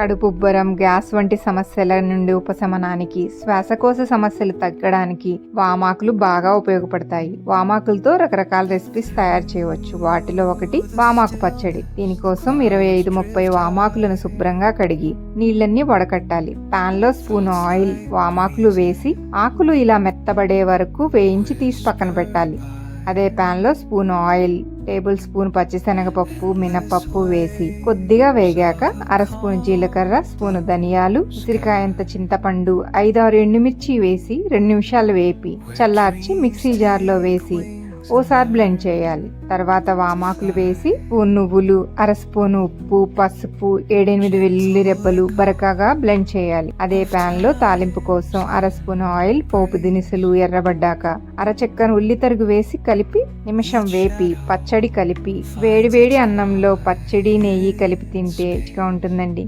కడుపుబ్బరం gas వంటి సమస్యల నుండి ఉపశమనానికి శ్వాసకోశ సమస్యలు తగ్గడానికి వామాకులు బాగా ఉపయోగపడతాయి. వామాకులతో రకరకాల రెసిపీస్ తయారు చేయవచ్చు. వాటిలో ఒకటి వామాకు పచ్చడి. దీనికోసం ఇరవై ఐదు ముప్పై వామాకులను శుభ్రంగా కడిగి నీళ్ళన్నీ వడకట్టాలి. పాన్లో స్పూన్ ఆయిల్ వామాకులు వేసి ఆకులు ఇలా మెత్తబడే వరకు వేయించి తీసి పక్కన పెట్టాలి. అదే ప్యాన్లో స్పూన్ ఆయిల్ టేబుల్ స్పూన్ పచ్చిశనగపప్పు మినపప్పు వేసి కొద్దిగా వేగాక అర స్పూన్ జీలకర్ర స్పూన్ ధనియాలు ఉసిరికాయంత చింతపండు ఐదారు ఎండుమిర్చి వేసి రెండు నిమిషాలు వేపి చల్లార్చి మిక్సీ జార్లో వేసి ఓసారి బ్లెండ్ చేయాలి. తర్వాత వామాకులు వేసి నువ్వులు అర స్పూన్ ఉప్పు పసుపు ఏడెనిమిది వెల్లుల్లి రెబ్బలు బరకగా బ్లెండ్ చేయాలి. అదే ప్యాన్లో తాలింపు కోసం అర స్పూన్ ఆయిల్ పోపు దినుసులు ఎర్రబడ్డాక అర చెక్కను ఉల్లి తరుగు వేసి కలిపి నిమిషం వేపి పచ్చడి కలిపి వేడి వేడి అన్నంలో పచ్చడి నెయ్యి కలిపి తింటే రుచిగా ఉంటుందండి.